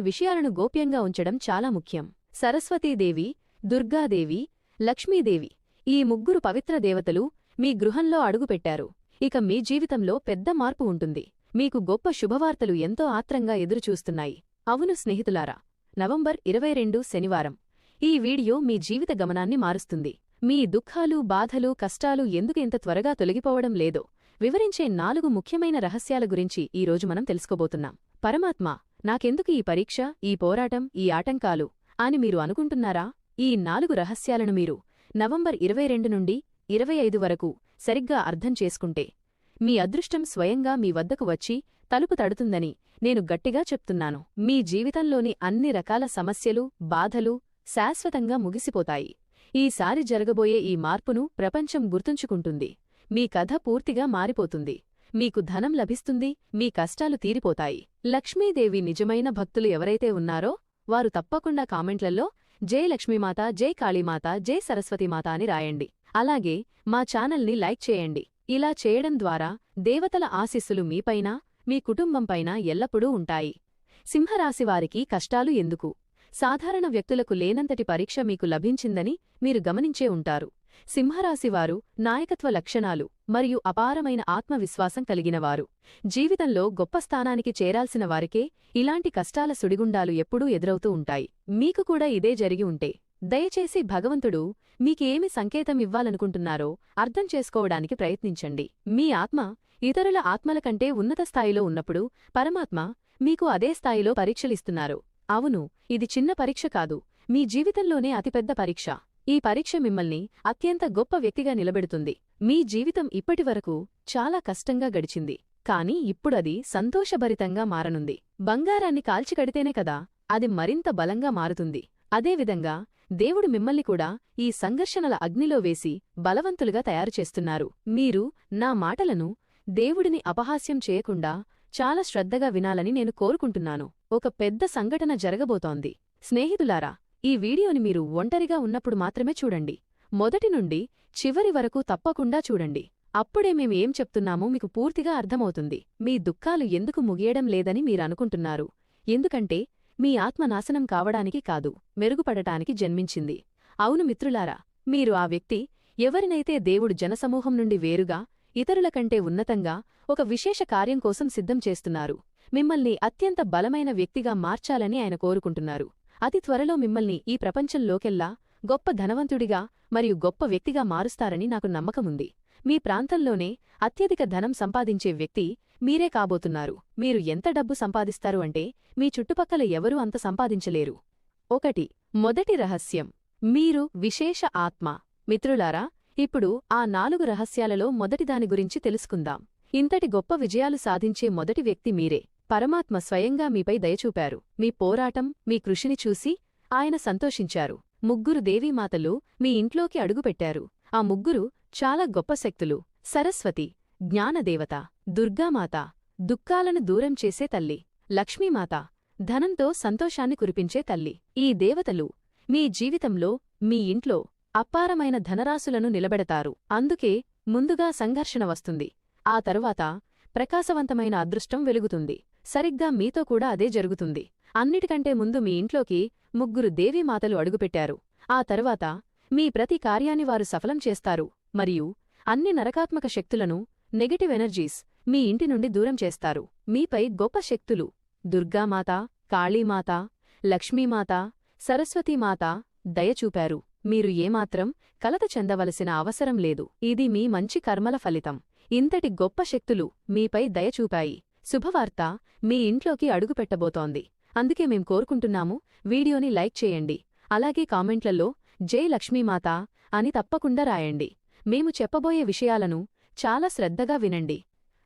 విషయాలను గోప్యంగా ఉంచడం చాలా ముఖ్యం. సరస్వతీదేవి దుర్గాదేవి లక్ష్మీదేవి ఈ ముగ్గురు పవిత్ర దేవతలు మీ గృహంలో అడుగుపెట్టారు. ఇక మీ జీవితంలో పెద్ద మార్పు ఉంటుంది. మీకు గొప్ప శుభవార్తలు ఎంతో ఆత్రంగా ఎదురుచూస్తున్నాయి. అవును స్నేహితులారా నవంబర్ ఇరవై రెండు శనివారం. ఈ వీడియో మీ జీవిత గమనాన్ని మారుస్తుంది. మీ దుఃఖాలు బాధలు కష్టాలు ఎందుకు ఇంత త్వరగా తొలగిపోవడం లేదో వివరించే నాలుగు ముఖ్యమైన రహస్యాల గురించి ఈరోజు మనం తెలుసుకోబోతున్నాం. పరమాత్మ నాకెందుకు ఈ పరీక్ష ఈ పోరాటం ఈ ఆటంకాలు అని మీరు అనుకుంటున్నారా? ఈ నాలుగు రహస్యాలను మీరు నవంబర్ ఇరవై రెండు నుండి ఇరవై ఐదు వరకు సరిగ్గా అర్థం చేసుకుంటే మీ అదృష్టం స్వయంగా మీ వద్దకు వచ్చి తలుపు తడుతుందని నేను గట్టిగా చెప్తున్నాను. మీ జీవితంలోని అన్ని రకాల సమస్యలు బాధలు శాశ్వతంగా ముగిసిపోతాయి. ఈసారి జరగబోయే ఈ మార్పును ప్రపంచం గుర్తుంచుకుంటుంది. మీ కథ పూర్తిగా మారిపోతుంది. మీకు ధనం లభిస్తుంది మీ కష్టాలు తీరిపోతాయి. లక్ష్మీదేవి నిజమైన భక్తులు ఎవరైతే ఉన్నారో వారు తప్పకుండా కామెంట్లలో జై లక్ష్మీమాత జై కాళీమాత జై సరస్వతీమాత అని రాయండి. అలాగే మా ఛానల్ని లైక్ చేయండి. ఇలా చేయడం ద్వారా దేవతల ఆశీస్సులు మీపైన మీ కుటుంబంపైన ఎల్లప్పుడూ ఉంటాయి. సింహరాశివారికి కష్టాలు ఎందుకు? సాధారణ వ్యక్తులకు లేనంతటి పరీక్ష మీకు లభించిందని మీరు గమనించే ఉంటారు. సింహరాశివారు నాయకత్వ లక్షణాలు మరియు అపారమైన ఆత్మవిశ్వాసం కలిగినవారు. జీవితంలో గొప్ప స్థానానికి చేరాల్సిన వారికే ఇలాంటి కష్టాల సుడిగుండాలు ఎప్పుడూ ఎదురవుతూ ఉంటాయి. మీకు కూడా ఇదే జరిగి ఉంటే దయచేసి భగవంతుడు మీకేమి సంకేతం ఇవ్వాలనుకుంటున్నారో అర్థం చేసుకోవడానికి ప్రయత్నించండి. మీ ఆత్మ ఇతరుల ఆత్మల కంటే ఉన్నత స్థాయిలో ఉన్నప్పుడు పరమాత్మ మీకు అదే స్థాయిలో పరీక్షలిస్తున్నారు. అవును ఇది చిన్న పరీక్ష కాదు మీ జీవితంలోనే అతిపెద్ద పరీక్ష. ఈ పరీక్ష మిమ్మల్ని అత్యంత గొప్ప వ్యక్తిగా నిలబెడుతుంది. మీ జీవితం ఇప్పటివరకు చాలా కష్టంగా గడిచింది. కాని ఇప్పుడది సంతోషభరితంగా మారనుంది. బంగారాన్ని కాల్చికడితేనే కదా అది మరింత బలంగా మారుతుంది. అదేవిధంగా దేవుడు మిమ్మల్ని కూడా ఈ సంఘర్షణల అగ్నిలో వేసి బలవంతులుగా తయారుచేస్తున్నారు మీరు నా మాటలను దేవుడిని అపహాస్యం చేయకుండా చాలా శ్రద్ధగా వినాలని నేను కోరుకుంటున్నాను. ఒక పెద్ద సంఘటన జరగబోతోంది. స్నేహితులారా ఈ వీడియోని మీరు ఒంటరిగా ఉన్నప్పుడు మాత్రమే చూడండి. మొదటి నుండి చివరి వరకు తప్పకుండా చూడండి. అప్పుడే మేము ఏం చెప్తున్నామో మీకు పూర్తిగా అర్థమవుతుంది. మీ దుఃఖాలు ఎందుకు ముగియడం లేదని మీరనుకుంటున్నారు ఎందుకంటే మీ ఆత్మ నాశనం కావడానికి కాదు మెరుగుపడటానికి జన్మించింది. అవును మిత్రులారా మీరు ఆ వ్యక్తి ఎవరినైతే దేవుడు జనసమూహం నుండి వేరుగా ఇతరుల కంటే ఉన్నతంగా ఒక విశేష కార్యం కోసం సిద్ధం చేస్తున్నారు మిమ్మల్ని అత్యంత బలమైన వ్యక్తిగా మార్చాలని ఆయన కోరుకుంటున్నారు. అతి త్వరలో మిమ్మల్ని ఈ ప్రపంచంలోకెల్లా గొప్ప ధనవంతుడిగా మరియు గొప్ప వ్యక్తిగా మారుస్తారని నాకు నమ్మకముంది. మీ ప్రాంతంలోనే అత్యధిక ధనం సంపాదించే వ్యక్తి మీరే కాబోతున్నారు. మీరు ఎంత డబ్బు సంపాదిస్తారు అంటే మీ చుట్టుపక్కల ఎవరూ అంత సంపాదించలేరు. ఒకటి. మొదటి రహస్యం. మీరు విశేష ఆత్మ. మిత్రులారా ఇప్పుడు ఆ నాలుగు రహస్యాలలో మొదటిదాని గురించి తెలుసుకుందాం. ఇంతటి గొప్ప విజయాలు సాధించే మొదటి వ్యక్తి మీరే. పరమాత్మ స్వయంగా మీపై దయచూపారు. మీ పోరాటం మీ కృషిని చూసి ఆయన సంతోషించారు. ముగ్గురు దేవీమాతలు మీ ఇంట్లోకి అడుగుపెట్టారు. ఆ ముగ్గురు చాలా గొప్ప శక్తులు. సరస్వతి జ్ఞానదేవత దుర్గామాత దుఃఖాలను దూరం చేసే తల్లి. లక్ష్మీమాత ధనంతో సంతోషాన్ని కురిపించే తల్లి. ఈ దేవతలు మీ జీవితంలో మీ ఇంట్లో అపారమైన ధనరాశులను నిలబెడతారు. అందుకే ముందుగా సంఘర్షణ వస్తుంది. ఆ తరువాత ప్రకాశవంతమైన అదృష్టం వెలుగుతుంది. సరిగ్గా మీతో కూడా అదే జరుగుతుంది. అన్నిటికంటే ముందు మీ ఇంట్లోకి ముగ్గురు దేవీమాతలు అడుగుపెట్టారు. ఆ తరువాత మీ ప్రతి కార్యాన్ని వారు సఫలం చేస్తారు మరియు అన్ని నరకాత్మక శక్తులను నెగటివ్ ఎనర్జీస్ మీ ఇంటి నుండి దూరం చేస్తారు. మీపై గొప్ప శక్తులు దుర్గామాత కాళీమాత లక్ష్మీమాత సరస్వతీమాత దయచూపారు మీరు ఏమాత్రం కలత చెందవలసిన అవసరం లేదు. ఇది మీ మంచి కర్మల ఫలితం. ఇంతటి గొప్ప శక్తులు మీపై దయచూపాయి శుభవార్త మీ ఇంట్లోకి అడుగుపెట్టబోతోంది అందుకే మేం కోరుకుంటున్నాము వీడియోని లైక్ చేయండి. అలాగే కామెంట్లలో జై లక్ష్మీమాత అని తప్పకుండా రాయండి. మేము చెప్పబోయే విషయాలను చాలా శ్రద్ధగా వినండి.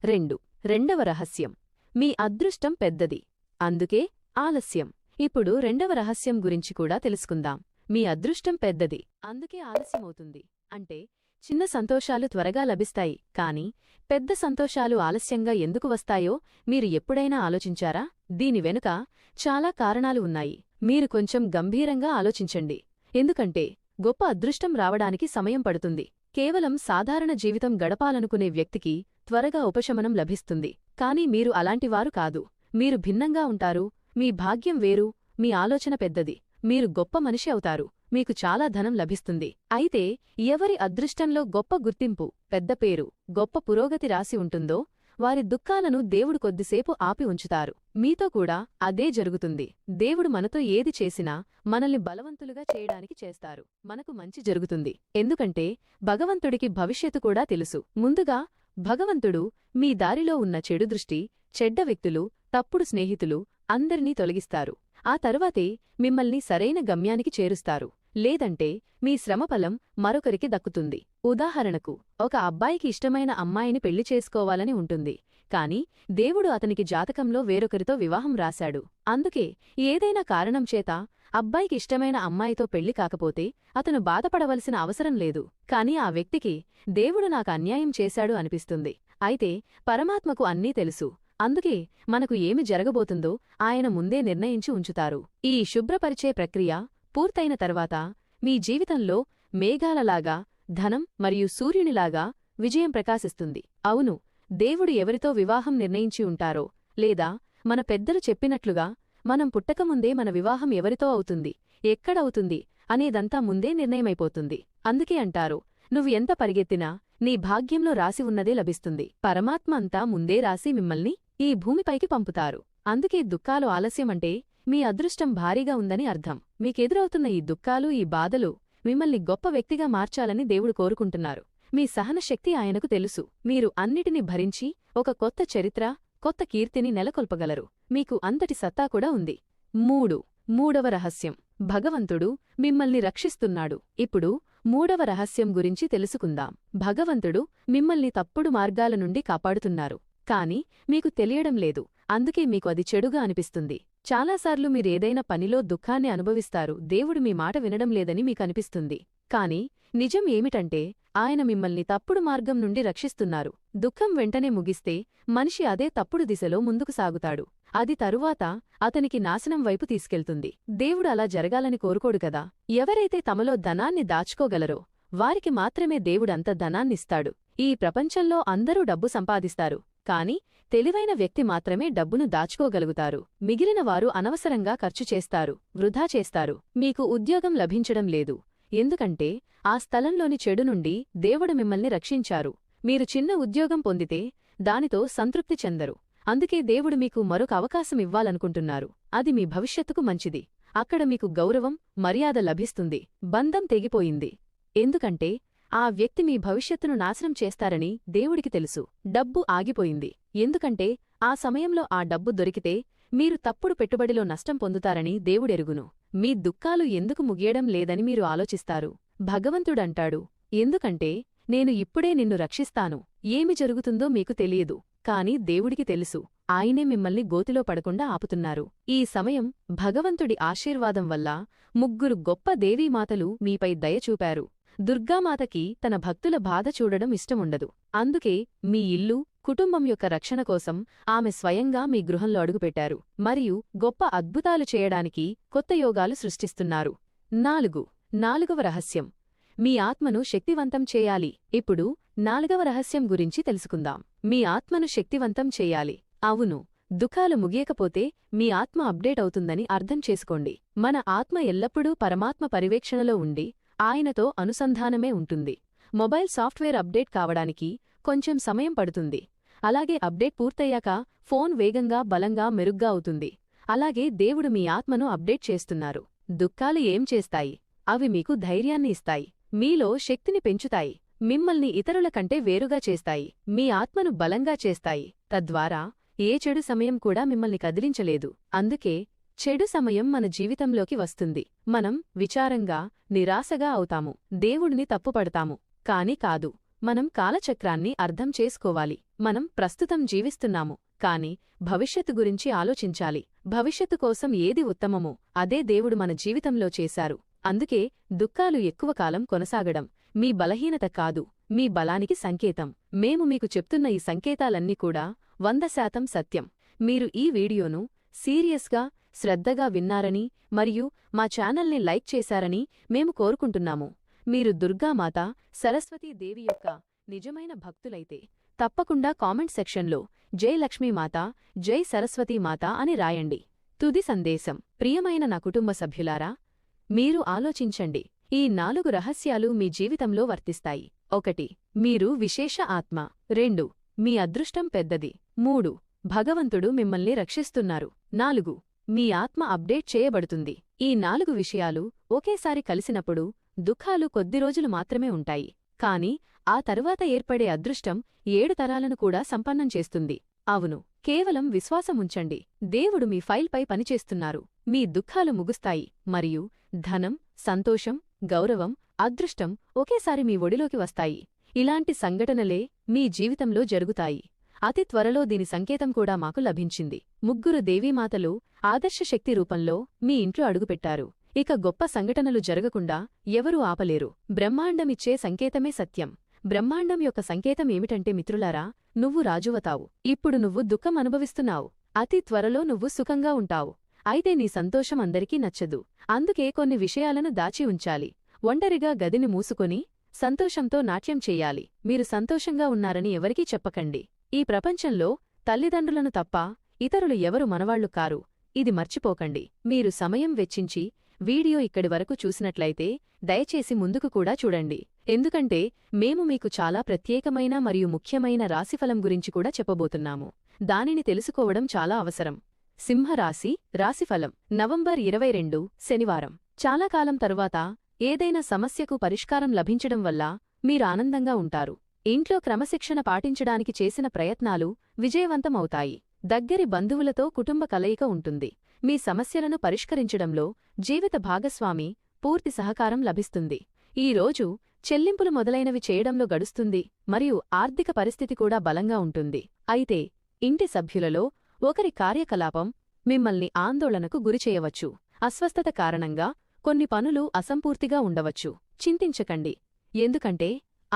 రెండు రెండవ రహస్యం. మీ అదృష్టం పెద్దది. అందుకే ఆలస్యం. ఇప్పుడు రెండవ రహస్యం గురించి కూడా తెలుసుకుందాం. మీ అదృష్టం పెద్దది. అందుకే ఆలస్యమవుతుంది. అంటే చిన్న సంతోషాలు త్వరగా లభిస్తాయి కాని పెద్ద సంతోషాలు ఆలస్యంగా ఎందుకు వస్తాయో మీరు ఎప్పుడైనా ఆలోచించారా? దీని వెనుక చాలా కారణాలు ఉన్నాయి. మీరు కొంచెం గంభీరంగా ఆలోచించండి. ఎందుకంటే గొప్ప అదృష్టం రావడానికి సమయం పడుతుంది. కేవలం సాధారణ జీవితం గడపాలనుకునే వ్యక్తికి త్వరగా ఉపశమనం లభిస్తుంది. కాని మీరు అలాంటివారు కాదు. మీరు భిన్నంగా ఉంటారు. మీ భాగ్యం వేరు. మీ ఆలోచన పెద్దది. మీరు గొప్ప మనిషి అవుతారు. మీకు చాలా ధనం లభిస్తుంది. అయితే ఎవరి అదృష్టంలో గొప్ప గుర్తింపు పెద్ద పేరు గొప్ప పురోగతి రాసి ఉంటుందో వారి దుఃఖాలను దేవుడు కొద్దిసేపు ఆపి ఉంచుతారు. మీతో కూడా అదే జరుగుతుంది. దేవుడు మనతో ఏది చేసినా మనల్ని బలవంతులుగా చేయడానికి చేస్తారు. మనకు మంచి జరుగుతుంది. ఎందుకంటే భగవంతుడికి భవిష్యత్తు కూడా తెలుసు. ముందుగా భగవంతుడు మీ దారిలో ఉన్న చెడు దృష్టి చెడ్డ వ్యక్తులు తప్పుడు స్నేహితులు అందరినీ తొలగిస్తారు. ఆ తరువాతే మిమ్మల్ని సరైన గమ్యానికి చేరుస్తారు. లేదంటే మీ శ్రమఫలం మరొకరికి దక్కుతుంది. ఉదాహరణకు ఒక అబ్బాయికి ఇష్టమైన అమ్మాయిని పెళ్ళి చేసుకోవాలని ఉంటుంది కాని దేవుడు అతనికి జాతకంలో వేరొకరితో వివాహం రాశాడు. అందుకే ఏదైనా కారణం చేత అబ్బాయికి ఇష్టమైన అమ్మాయితో పెళ్ళి కాకపోతే అతను బాధపడవలసిన అవసరం లేదు కాని ఆ వ్యక్తికి దేవుడు నాకు అన్యాయం చేశాడు అనిపిస్తుంది. అయితే పరమాత్మకు అన్నీ తెలుసు అందుకే మనకు ఏమి జరగబోతుందో ఆయన ముందే నిర్ణయించి ఉంచుతారు. ఈ శుభ్రపరిచే ప్రక్రియ పూర్తయిన తర్వాత మీ జీవితంలో మేఘాలలాగా ధనం మరియు సూర్యునిలాగా విజయం ప్రకాశిస్తుంది. అవును దేవుడు ఎవరితో వివాహం నిర్ణయించి ఉంటారో లేదా మన పెద్దలు చెప్పినట్లుగా మనం పుట్టకముందే మన వివాహం ఎవరితో అవుతుంది ఎక్కడవుతుంది అనేదంతా ముందే నిర్ణయమైపోతుంది. అందుకే అంటారు నువ్వు ఎంత పరిగెత్తినా నీ భాగ్యంలో రాసి ఉన్నదే లభిస్తుంది. పరమాత్మ అంతా ముందే రాసి మిమ్మల్ని ఈ భూమిపైకి పంపుతారు. అందుకే దుఃఖాలు ఆలస్యమంటే మీ అదృష్టం భారీగా ఉందని అర్థం. మీకెదురవుతున్న ఈ దుఃఖాలు ఈ బాధలు మిమ్మల్ని గొప్ప వ్యక్తిగా మార్చాలని దేవుడు కోరుకుంటున్నారు. మీ సహనశక్తి ఆయనకు తెలుసు. మీరు అన్నిటిని భరించి ఒక కొత్త చరిత్ర కొత్త కీర్తిని నెలకొల్పగలరు. మీకు అంతటి సత్తా కూడా ఉంది. మూడు. మూడవ రహస్యం. భగవంతుడు మిమ్మల్ని రక్షిస్తున్నాడు. ఇప్పుడు మూడవ రహస్యం గురించి తెలుసుకుందాం. భగవంతుడు మిమ్మల్ని తప్పుడు మార్గాల నుండి కాపాడుతున్నారు. కాని మీకు తెలియడం లేదు. అందుకే మీకు అది చెడుగా అనిపిస్తుంది. చాలాసార్లు మీరేదైనా పనిలో దుఃఖాన్ని అనుభవిస్తారు దేవుడు మీ మాట వినడం లేదని మీకనిపిస్తుంది. కాని నిజం ఏమిటంటే ఆయన మిమ్మల్ని తప్పుడు మార్గం నుండి రక్షిస్తున్నారు. దుఃఖం వెంటనే ముగిస్తే మనిషి అదే తప్పుడు దిశలో ముందుకు సాగుతాడు. అది తరువాత అతనికి నాశనం వైపు తీసుకెళ్తుంది. దేవుడు అలా జరగాలని కోరుకోడు కదా. ఎవరైతే తమలో ధనాన్ని దాచుకోగలరో వారికి మాత్రమే దేవుడంత ధనాన్నిస్తాడు. ఈ ప్రపంచంలో అందరూ డబ్బు సంపాదిస్తారు. కాని తెలివైన వ్యక్తి మాత్రమే డబ్బును దాచుకోగలుగుతారు. మిగిలిన వారు అనవసరంగా ఖర్చు చేస్తారు వృధా చేస్తారు. మీకు ఉద్యోగం లభించడం లేదు. ఎందుకంటే ఆ స్థలంలోని చెడు నుండి దేవుడు మిమ్మల్ని రక్షించారు. మీరు చిన్న ఉద్యోగం పొందితే దానితో సంతృప్తి చెందరు. అందుకే దేవుడు మీకు మరొక అవకాశం ఇవ్వాలనుకుంటున్నారు. అది మీ భవిష్యత్తుకు మంచిది. అక్కడ మీకు గౌరవం మర్యాద లభిస్తుంది. బంధం తెగిపోయింది. ఎందుకంటే ఆ వ్యక్తి మీ భవిష్యత్తును నాశనం చేస్తారని దేవుడికి తెలుసు. డబ్బు ఆగిపోయింది. ఎందుకంటే ఆ సమయంలో ఆ డబ్బు దొరికితే మీరు తప్పుడు పెట్టుబడిలో నష్టం పొందుతారని దేవుడెరుగును. మీ దుఃఖాలు ఎందుకు ముగియడం లేదని మీరు ఆలోచిస్తారు. భగవంతుడంటాడు ఎందుకంటే నేను ఇప్పుడే నిన్ను రక్షిస్తాను. ఏమి జరుగుతుందో మీకు తెలియదు. కాని దేవుడికి తెలుసు. ఆయనే మిమ్మల్ని గోతిలో పడకుండా ఆపుతున్నారు. ఈ సమయం భగవంతుడి ఆశీర్వాదం వల్ల ముగ్గురు గొప్ప దేవీమాతలు మీపై దయచూపారు దుర్గామాతకి తన భక్తుల బాధ చూడడం ఇష్టముండదు. అందుకే మీ ఇల్లు కుటుంబం యొక్క రక్షణ కోసం ఆమె స్వయంగా మీ గృహంలో అడుగుపెట్టారు. మరియు గొప్ప అద్భుతాలు చేయడానికి కొత్త యోగాలు సృష్టిస్తున్నారు. నాలుగు. నాలుగవ రహస్యం. మీ ఆత్మను శక్తివంతం చేయాలి. ఇప్పుడు నాలుగవ రహస్యం గురించి తెలుసుకుందాం. మీ ఆత్మను శక్తివంతం చేయాలి. అవును. దుఃఖాలు ముగియకపోతే మీ ఆత్మ అప్డేట్ అవుతుందని అర్థం చేసుకోండి. మన ఆత్మ ఎల్లప్పుడూ పరమాత్మ పర్యవేక్షణలో ఉండి ఆయనతో అనుసంధానమే ఉంటుంది. మొబైల్ సాఫ్ట్వేర్ అప్డేట్ కావడానికి కొంచెం సమయం పడుతుంది. అలాగే అప్డేట్ పూర్తయ్యాక ఫోన్ వేగంగా బలంగా మెరుగ్గా అవుతుంది. అలాగే దేవుడు మీ ఆత్మను అప్డేట్ చేస్తున్నారు. దుఃఖాలు ఏం చేస్తాయి? అవి మీకు ధైర్యాన్ని ఇస్తాయి. మీలో శక్తిని పెంచుతాయి. మిమ్మల్ని ఇతరుల కంటే వేరుగా చేస్తాయి. మీ ఆత్మను బలంగా చేస్తాయి. తద్వారా ఏ చెడు సమయం కూడా మిమ్మల్ని కదిలించలేదు. అందుకే చెడు సమయం మన జీవితంలోకి వస్తుంది. మనం విచారంగా నిరాశగా అవుతాము. దేవుడిని తప్పుపడతాము. కాని కాదు మనం కాలచక్రాన్ని అర్థం చేసుకోవాలి. మనం ప్రస్తుతం జీవిస్తున్నాము. కాని భవిష్యత్తు గురించి ఆలోచించాలి. భవిష్యత్తు కోసం ఏది ఉత్తమమో అదే దేవుడు మన జీవితంలో చేశారు. అందుకే దుఃఖాలు ఎక్కువ కాలం కొనసాగడం మీ బలహీనత కాదు మీ బలానికి సంకేతం. మేము మీకు చెప్తున్న ఈ సంకేతాలన్నీ కూడా వంద శాతం సత్యం. మీరు ఈ వీడియోను సీరియస్గా శ్రద్ధగా విన్నారని మరియు మా ఛానల్ని లైక్ చేశారని మేము కోరుకుంటున్నాము. మీరు దుర్గామాత సరస్వతీదేవి యొక్క నిజమైన భక్తులైతే తప్పకుండా కామెంట్ సెక్షన్లో జై లక్ష్మీమాత జై సరస్వతీమాత అని రాయండి. తుది సందేశం. ప్రియమైన నా కుటుంబ సభ్యులారా మీరు ఆలోచించండి. ఈ నాలుగు రహస్యాలు మీ జీవితంలో వర్తిస్తాయి. ఒకటి మీరు విశేష ఆత్మ. రెండు మీ అదృష్టం పెద్దది. మూడు భగవంతుడు మిమ్మల్ని రక్షిస్తున్నారు. నాలుగు మీ ఆత్మ అప్డేట్ చేయబడుతుంది. ఈ నాలుగు విషయాలు ఒకేసారి కలిసినప్పుడు దుఃఖాలు కొద్ది రోజులు మాత్రమే ఉంటాయి. కాని ఆ తరువాత ఏర్పడే అదృష్టం ఏడు తరాలను కూడా సంపన్నం చేస్తుంది. అవును కేవలం విశ్వాసముంచండి దేవుడు మీ ఫైల్పై పనిచేస్తున్నారు. మీ దుఃఖాలు ముగుస్తాయి. మరియు ధనం సంతోషం గౌరవం అదృష్టం ఒకేసారి మీ ఒడిలోకి వస్తాయి. ఇలాంటి సంఘటనలే మీ జీవితంలో జరుగుతాయి. అతి త్వరలో దీని సంకేతం కూడా మాకు లభించింది. ముగ్గురు దేవీమాతలు ఆదర్శ శక్తి రూపంలో మీ ఇంట్లో అడుగుపెట్టారు. ఇక గొప్ప సంఘటనలు జరగకుండా ఎవరూ ఆపలేరు. బ్రహ్మాండమిచ్చే సంకేతమే సత్యం. బ్రహ్మాండం యొక్క సంకేతం ఏమిటంటే మిత్రులారా నువ్వు రాజువతావు. ఇప్పుడు నువ్వు దుఃఖం అనుభవిస్తున్నావు. అతి త్వరలో నువ్వు సుఖంగా ఉంటావు. అయితే నీ సంతోషం అందరికీ నచ్చదు. అందుకే కొన్ని విషయాలను దాచి ఉంచాలి. ఒంటరిగా గదిని మూసుకొని సంతోషంతో నాట్యం చెయ్యాలి మీరు సంతోషంగా ఉన్నారని ఎవరికీ చెప్పకండి. ఈ ప్రపంచంలో తల్లిదండ్రులను తప్ప ఇతరులు ఎవరు మనవాళ్ళు కారు. ఇది మర్చిపోకండి. మీరు సమయం వెచ్చించి వీడియో ఇక్కడి వరకు చూసినట్లయితే దయచేసి ముందుకు కూడా చూడండి. ఎందుకంటే మేము మీకు చాలా ప్రత్యేకమైన మరియు ముఖ్యమైన రాశిఫలం గురించి కూడా చెప్పబోతున్నాము. దానిని తెలుసుకోవడం చాలా అవసరం. సింహరాశి రాశిఫలం. నవంబర్ ఇరవై రెండు శనివారం. చాలా కాలం తరువాత ఏదైనా సమస్యకు పరిష్కారం లభించడం వల్ల మీరు ఆనందంగా ఉంటారు. ఇంట్లో క్రమశిక్షణ పాటించడానికి చేసిన ప్రయత్నాలు విజయవంతమవుతాయి. దగ్గరి బంధువులతో కుటుంబ కలయిక ఉంటుంది. మీ సమస్యలను పరిష్కరించడంలో జీవిత భాగస్వామి పూర్తి సహకారం లభిస్తుంది. ఈ రోజు చెల్లింపులు మొదలైనవి చేయడంలో గడుస్తుంది మరియు ఆర్థిక పరిస్థితి కూడా బలంగా ఉంటుంది. అయితే ఇంటి సభ్యులలో ఒకరి కార్యకలాపం మిమ్మల్ని ఆందోళనకు గురిచేయవచ్చు అస్వస్థత కారణంగా కొన్ని పనులు అసంపూర్తిగా ఉండవచ్చు. చింతించకండి. ఎందుకంటే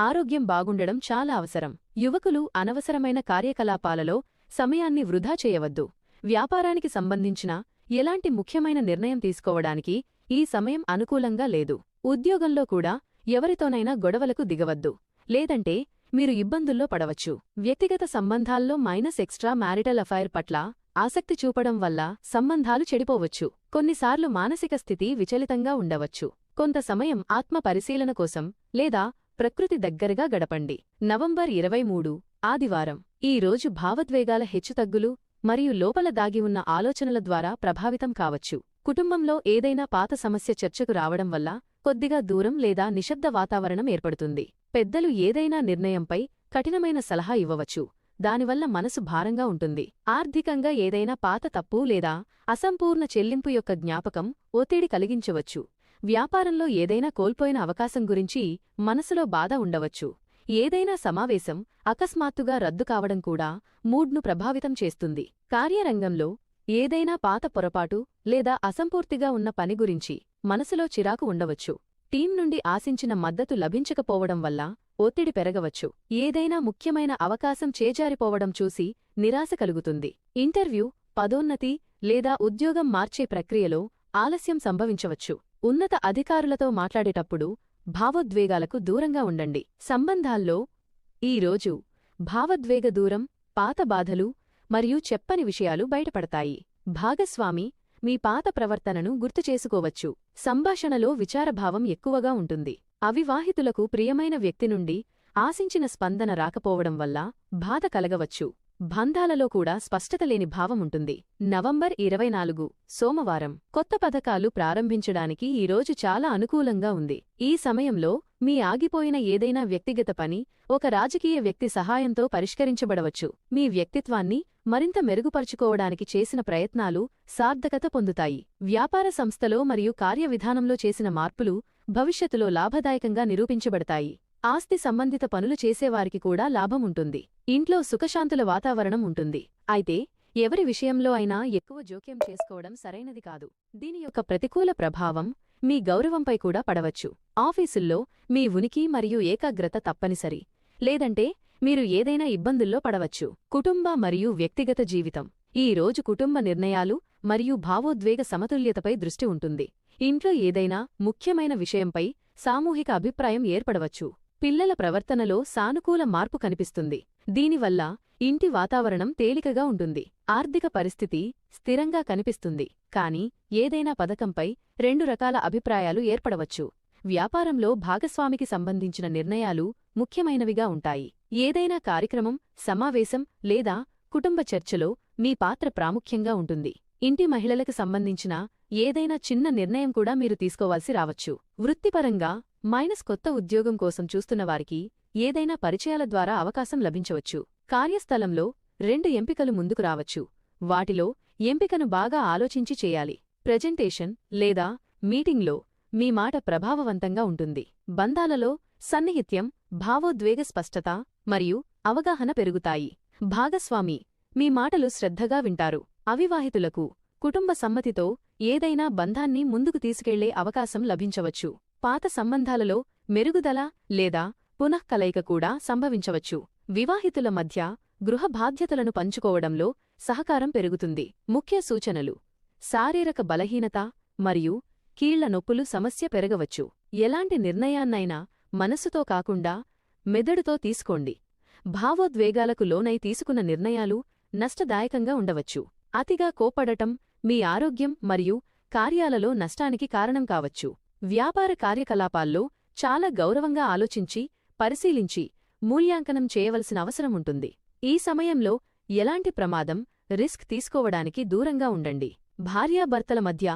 ఆరోగ్యం బాగుండడం చాలా అవసరం. యువకులు అనవసరమైన కార్యకలాపాలలో సమయాన్ని వృధా చేయవద్దు. వ్యాపారానికి సంబంధించిన ఎలాంటి ముఖ్యమైన నిర్ణయం తీసుకోవడానికి ఈ సమయం అనుకూలంగా లేదు. ఉద్యోగంలో కూడా ఎవరితోనైనా గొడవలకు దిగవద్దు. లేదంటే మీరు ఇబ్బందుల్లో పడవచ్చు. వ్యక్తిగత సంబంధాల్లో మైనస్ ఎక్స్ట్రా మ్యారిటల్ అఫైర్ పట్ల ఆసక్తి చూపడం వల్ల సంబంధాలు చెడిపోవచ్చు. కొన్నిసార్లు మానసిక స్థితి విచలితంగా ఉండవచ్చు. కొంత సమయం ఆత్మ పరిశీలన కోసం లేదా ప్రకృతి దగ్గరగా గడపండి. నవంబర్ ఇరవై మూడు ఆదివారం. ఈ రోజు భావోద్వేగాల హెచ్చుతగ్గులు మరియు లోపల దాగి ఉన్న ఆలోచనల ద్వారా ప్రభావితం కావచ్చు. కుటుంబంలో ఏదైనా పాత సమస్య చర్చకు రావడం వల్ల కొద్దిగా దూరం లేదా నిశ్శబ్ద వాతావరణం ఏర్పడుతుంది. పెద్దలు ఏదైనా నిర్ణయంపై కఠినమైన సలహా ఇవ్వవచ్చు. దానివల్ల మనసు భారంగా ఉంటుంది. ఆర్థికంగా ఏదైనా పాత తప్పు లేదా అసంపూర్ణ చెల్లింపు యొక్క జ్ఞాపకం ఒత్తిడి కలిగించవచ్చు. వ్యాపారంలో ఏదైనా కోల్పోయిన అవకాశం గురించి మనసులో బాధ ఉండవచ్చు. ఏదైనా సమావేశం అకస్మాత్తుగా రద్దు కావడం కూడా మూడ్ను ప్రభావితం చేస్తుంది. కార్యరంగంలో ఏదైనా పాత పొరపాటు లేదా అసంపూర్తిగా ఉన్న పని గురించి మనసులో చిరాకు ఉండవచ్చు. టీం నుండి ఆశించిన మద్దతు లభించకపోవడం వల్ల ఒత్తిడి పెరగవచ్చు. ఏదైనా ముఖ్యమైన అవకాశం చేజారిపోవడం చూసి నిరాశ కలుగుతుంది. ఇంటర్వ్యూ పదోన్నతి లేదా ఉద్యోగం మార్చే ప్రక్రియలో ఆలస్యం సంభవించవచ్చు. ఉన్నత అధికారులతో మాట్లాడేటప్పుడు భావోద్వేగాలకు దూరంగా ఉండండి. సంబంధాల్లో ఈరోజు భావోద్వేగ దూరం పాత బాధలు మరియు చెప్పని విషయాలు బయటపడతాయి. భాగస్వామి మీ పాత ప్రవర్తనను గుర్తుచేసుకోవచ్చు సంభాషణలో విచారభావం ఎక్కువగా ఉంటుంది. అవివాహితులకు ప్రియమైన వ్యక్తి నుండి ఆశించిన స్పందన రాకపోవడం వల్ల బాధ కలగవచ్చు. బంధాలలో కూడా స్పష్టత లేని భావముంటుంది. నవంబర్ ఇరవై నాలుగు సోమవారం. కొత్త పథకాలు ప్రారంభించడానికి ఈరోజు చాలా అనుకూలంగా ఉంది. ఈ సమయంలో మీ ఆగిపోయిన ఏదైనా వ్యక్తిగత పని ఒక రాజకీయ వ్యక్తి సహాయంతో పరిష్కరించబడవచ్చు. మీ వ్యక్తిత్వాన్ని మరింత మెరుగుపరుచుకోవడానికి చేసిన ప్రయత్నాలు సార్థకత పొందుతాయి. వ్యాపార సంస్థలో మరియు కార్యవిధానంలో చేసిన మార్పులు భవిష్యత్తులో లాభదాయకంగా నిరూపించబడతాయి. ఆస్తి సంబంధిత పనులు చేసేవారికి కూడా లాభముంటుంది. ఇంట్లో సుఖశాంతుల వాతావరణం ఉంటుంది. అయితే ఎవరి విషయంలో అయినా ఎక్కువ జోక్యం చేసుకోవడం సరైనది కాదు. దీని యొక్క ప్రతికూల ప్రభావం మీ గౌరవంపై కూడా పడవచ్చు. ఆఫీసుల్లో మీ ఉనికి మరియు ఏకాగ్రత తప్పనిసరి. లేదంటే మీరు ఏదైనా ఇబ్బందుల్లో పడవచ్చు. కుటుంబ మరియు వ్యక్తిగత జీవితం. ఈ రోజు కుటుంబ నిర్ణయాలు మరియు భావోద్వేగ సమతుల్యతపై దృష్టి ఉంటుంది. ఇంట్లో ఏదైనా ముఖ్యమైన విషయంపై సామూహిక అభిప్రాయం ఏర్పడవచ్చు. పిల్లల ప్రవర్తనలో సానుకూల మార్పు కనిపిస్తుంది. దీనివల్ల ఇంటి వాతావరణం తేలికగా ఉంటుంది. ఆర్థిక పరిస్థితి స్థిరంగా కనిపిస్తుంది. కాని ఏదైనా పథకంపై రెండు రకాల అభిప్రాయాలు ఏర్పడవచ్చు. వ్యాపారంలో భాగస్వామికి సంబంధించిన నిర్ణయాలు ముఖ్యమైనవిగా ఉంటాయి. ఏదైనా కార్యక్రమం సమావేశం లేదా కుటుంబ చర్చలో మీ పాత్ర ప్రాముఖ్యంగా ఉంటుంది. ఇంటి మహిళలకు సంబంధించిన ఏదైనా చిన్న నిర్ణయం కూడా మీరు తీసుకోవాల్సి రావచ్చు. వృత్తిపరంగా మైనస్ కొత్త ఉద్యోగం కోసం చూస్తున్నవారికి ఏదైనా పరిచయాల ద్వారా అవకాశం లభించవచ్చు. కార్యస్థలంలో రెండు ఎంపికలు ముందుకు రావచ్చు. వాటిలో ఎంపికను బాగా ఆలోచించి చేయాలి. ప్రెజెంటేషన్ లేదా మీటింగ్లో మీ మాట ప్రభావవంతంగా ఉంటుంది. బంధాలలో సన్నిహిత్యం భావోద్వేగ స్పష్టత మరియు అవగాహన పెరుగుతాయి. భాగస్వామి మీ మాటలు శ్రద్ధగా వింటారు. అవివాహితులకు కుటుంబ సమ్మతితో ఏదైనా బంధాన్ని ముందుకు తీసుకెళ్ళే అవకాశం లభించవచ్చు. పాత సంబంధాలలో మెరుగుదల లేదా పునఃకలయిక కూడా సంభవించవచ్చు. వివాహితుల మధ్య గృహ బాధ్యతలను పంచుకోవడంలో సహకారం పెరుగుతుంది. ముఖ్య సూచనలు. శారీరక బలహీనత మరియు కీళ్ళ నొప్పులు సమస్య పెరగవచ్చు. ఎలాంటి నిర్ణయాన్నైనా మనసుతో కాకుండా మెదడుతో తీసుకోండి. భావోద్వేగాలకు లోనై తీసుకున్న నిర్ణయాలు నష్టదాయకంగా ఉండవచ్చు. అతిగా కోపడటం మీ ఆరోగ్యం మరియు కార్యాలలో నష్టానికి కారణం కావచ్చు. వ్యాపార కార్యకలాపాల్లో చాలా గౌరవంగా ఆలోచించి పరిశీలించి మూల్యాంకనం చేయవలసిన అవసరం ఉంటుంది. ఈ సమయంలో ఎలాంటి ప్రమాదం రిస్క్ తీసుకోవడానికి దూరంగా ఉండండి. భార్యాభర్తల మధ్య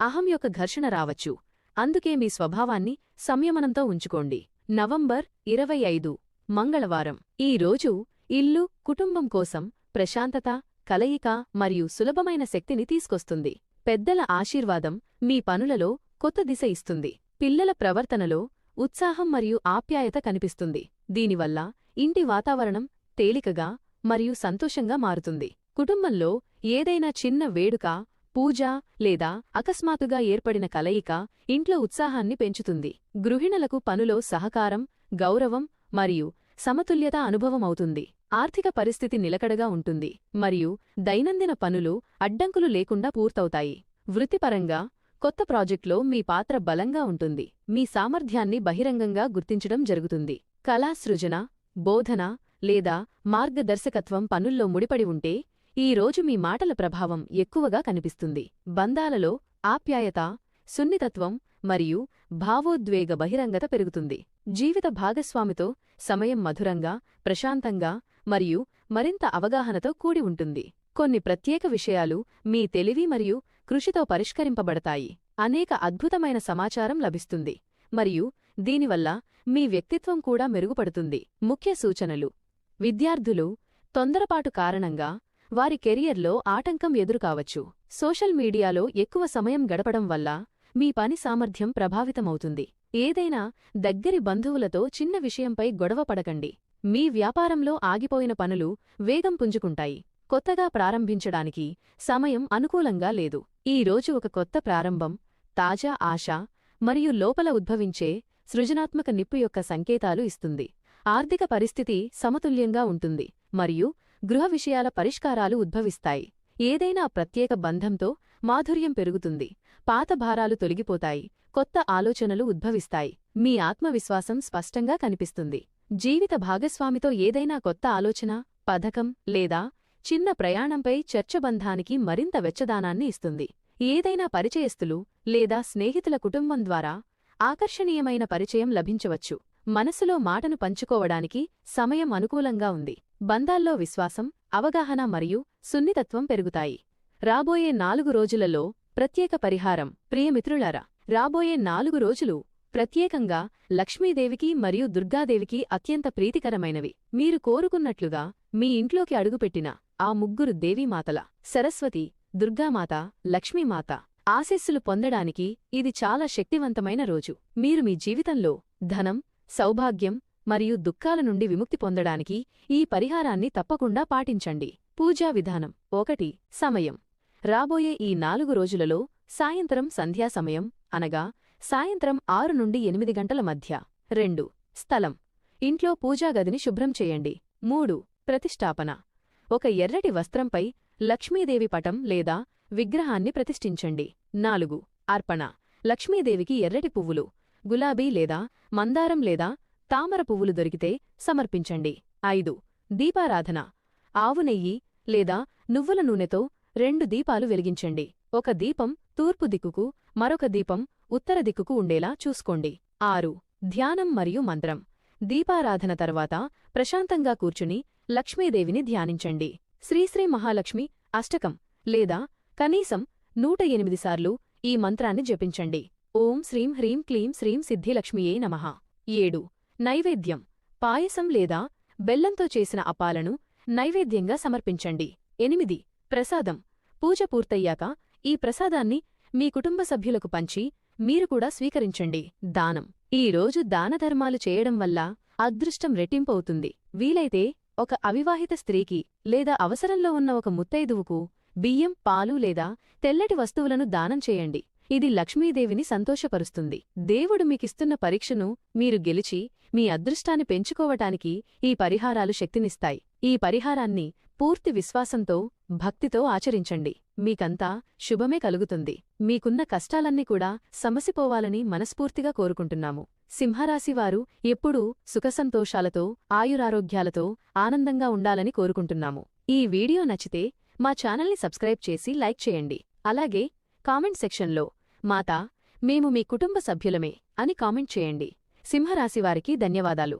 అహం యొక్క ఘర్షణ రావచ్చు. అందుకే మీ స్వభావాన్ని సంయమనంతో ఉంచుకోండి. నవంబర్ ఇరవై ఐదు మంగళవారం. ఈ రోజు ఇల్లు కుటుంబం కోసం ప్రశాంతత కలయిక మరియు సులభమైన శక్తిని తీసుకొస్తుంది. పెద్దల ఆశీర్వాదం మీ పనులలో కొత్త దిశ ఇస్తుంది. పిల్లల ప్రవర్తనలో ఉత్సాహం మరియు ఆప్యాయత కనిపిస్తుంది. దీనివల్ల ఇంటి వాతావరణం తేలికగా మరియు సంతోషంగా మారుతుంది. కుటుంబంలో ఏదైనా చిన్న వేడుక పూజ లేదా అకస్మాత్తుగా ఏర్పడిన కలయిక ఇంట్లో ఉత్సాహాన్ని పెంచుతుంది. గృహిణులకు పనులో సహకారం గౌరవం మరియు సమతుల్యత అనుభవమవుతుంది ఆర్థిక పరిస్థితి నిలకడగా ఉంటుంది మరియు దైనందిన పనులు అడ్డంకులు లేకుండా పూర్తవుతాయి. వృత్తిపరంగా కొత్త ప్రాజెక్ట్లో మీ పాత్ర బలంగా ఉంటుంది. మీ సామర్థ్యాన్ని బహిరంగంగా గుర్తించడం జరుగుతుంది. కళా సృజన బోధన లేదా మార్గదర్శకత్వం పనుల్లో ముడిపడి ఉంటే ఈ రోజు మీ మాటల ప్రభావం ఎక్కువగా కనిపిస్తుంది. బంధాలలో ఆప్యాయత సున్నితత్వం మరియు భావోద్వేగ బహిరంగత పెరుగుతుంది. జీవిత భాగస్వామితో సమయం మధురంగా ప్రశాంతంగా మరియు మరింత అవగాహనతో కూడి ఉంటుంది. కొన్ని ప్రత్యేక విషయాలు మీ తెలివి మరియు కృషితో పరిష్కరింపబడతాయి. అనేక అద్భుతమైన సమాచారం లభిస్తుంది. మరియు దీనివల్ల మీ వ్యక్తిత్వం కూడా మెరుగుపడుతుంది. ముఖ్య సూచనలు. విద్యార్థులు తొందరపాటు కారణంగా వారి కెరియర్లో ఆటంకం ఎదురుకావచ్చు. సోషల్ మీడియాలో ఎక్కువ సమయం గడపడం వల్ల మీ పని సామర్థ్యం ప్రభావితమవుతుంది. ఏదైనా దగ్గరి బంధువులతో చిన్న విషయంపై గొడవపడకండి మీ వ్యాపారంలో ఆగిపోయిన పనులు వేగం పుంజుకుంటాయి. కొత్తగా ప్రారంభించడానికి సమయం అనుకూలంగా లేదు. ఈ రోజు ఒక కొత్త ప్రారంభం తాజా ఆశ మరియు లోపల ఉద్భవించే సృజనాత్మక నిప్పు యొక్క సంకేతాలు ఇస్తుంది. ఆర్థిక పరిస్థితి సమతుల్యంగా ఉంటుంది మరియు గృహ విషయాల పరిష్కారాలు ఉద్భవిస్తాయి. ఏదైనా ప్రత్యేక బంధంతో మాధుర్యం పెరుగుతుంది పాత భారాలు తొలగిపోతాయి కొత్త ఆలోచనలు ఉద్భవిస్తాయి. మీ ఆత్మవిశ్వాసం స్పష్టంగా కనిపిస్తుంది. జీవిత భాగస్వామితో ఏదైనా కొత్త ఆలోచన పథకం లేదా చిన్న ప్రయాణంపై చర్చబంధానికి మరింత వెచ్చదానాన్ని ఇస్తుంది. ఏదైనా పరిచయస్తులు లేదా స్నేహితుల కుటుంబం ద్వారా ఆకర్షణీయమైన పరిచయం లభించవచ్చు. మనసులో మాటను పంచుకోవడానికి సమయం అనుకూలంగా ఉంది. బంధాల్లో విశ్వాసం అవగాహన మరియు సున్నితత్వం పెరుగుతాయి. రాబోయే నాలుగు రోజులలో ప్రత్యేక పరిహారం. ప్రియమిత్రులారా రాబోయే నాలుగు రోజులు ప్రత్యేకంగా లక్ష్మీదేవికి మరియు దుర్గాదేవికి అత్యంత ప్రీతికరమైనవి. మీరు కోరుకున్నట్లుగా మీ ఇంట్లోకి అడుగుపెట్టిన ఆ ముగ్గురు దేవీమాతల సరస్వతి దుర్గామాత లక్ష్మీమాత ఆశీస్సులు పొందడానికి ఇది చాలా శక్తివంతమైన రోజు. మీరు మీ జీవితంలో ధనం సౌభాగ్యం మరియు దుఃఖాల నుండి విముక్తి పొందడానికి ఈ పరిహారాన్ని తప్పకుండా పాటించండి. పూజా విధానం ఒకటి సమయం. రాబోయే ఈ నాలుగు రోజులలో సాయంత్రం సంధ్యా సమయం అనగా సాయంత్రం ఆరు నుండి ఎనిమిది గంటల మధ్య. రెండు స్థలం. ఇంట్లో పూజాగదిని శుభ్రం చేయండి. మూడు ప్రతిష్టాపన. ఒక ఎర్రటి వస్త్రంపై లక్ష్మీదేవి పటం లేదా విగ్రహాన్ని ప్రతిష్ఠించండి. నాలుగు. అర్పణ. లక్ష్మీదేవికి ఎర్రటి పువ్వులు గులాబీ లేదా మందారం లేదా తామర పువ్వులు దొరికితే సమర్పించండి. ఐదు. దీపారాధన. ఆవు నెయ్యి లేదా నువ్వుల నూనెతో రెండు దీపాలు వెలిగించండి. ఒక దీపం తూర్పు దిక్కుకు మరొక దీపం ఉత్తర దిక్కుకు ఉండేలా చూసుకోండి. ఆరు. ధ్యానం మరియు మంత్రం. దీపారాధన తర్వాత ప్రశాంతంగా కూర్చుని లక్ష్మీదేవిని ధ్యానించండి. శ్రీశ్రీ మహాలక్ష్మి అష్టకం లేదా కనీసం నూట ఎనిమిది సార్లు ఈ మంత్రాన్ని జపించండి. ఓం శ్రీం హ్రీం క్లీం శ్రీం సిద్ధిలక్ష్మియే నమః. ఏడు. నైవేద్యం. పాయసం లేదా బెల్లంతో చేసిన అపాలను నైవేద్యంగా సమర్పించండి. ఎనిమిది. ప్రసాదం. పూజ పూర్తయ్యాక ఈ ప్రసాదాన్ని మీ కుటుంబ సభ్యులకు పంచి మీరు కూడా స్వీకరించండి. దానం. ఈ రోజు దానధర్మాలు చేయడం వల్ల అదృష్టం రెట్టింపవుతుంది. వీలైతే ఒక అవివాహిత స్త్రీకి లేదా అవసరంలో ఉన్న ఒక ముత్తైదువుకు బియ్యం పాలు లేదా తెల్లటి వస్తువులను దానం చేయండి. ఇది లక్ష్మీదేవిని సంతోషపరుస్తుంది. దేవుడు మీకిస్తున్న పరీక్షను మీరు గెలిచి మీ అదృష్టాన్ని పెంచుకోవటానికి ఈ పరిహారాలు శక్తినిస్తాయి. ఈ పరిహారాన్ని పూర్తి విశ్వాసంతో భక్తితో ఆచరించండి. మీకంతా శుభమే కలుగుతుంది. మీకున్న కష్టాలన్నీ కూడా సమసిపోవాలని మనస్ఫూర్తిగా కోరుకుంటున్నాము. సింహరాశివారు ఎప్పుడూ సుఖసంతోషాలతో ఆయురారోగ్యాలతో ఆనందంగా ఉండాలని కోరుకుంటున్నాము. ఈ వీడియో నచ్చితే మా ఛానల్ని సబ్స్క్రైబ్ చేసి లైక్ చేయండి. అలాగే కామెంట్ సెక్షన్లో మాతా మేము మీ కుటుంబ సభ్యులమే అని కామెంట్ చేయండి. సింహరాశివారికి ధన్యవాదాలు.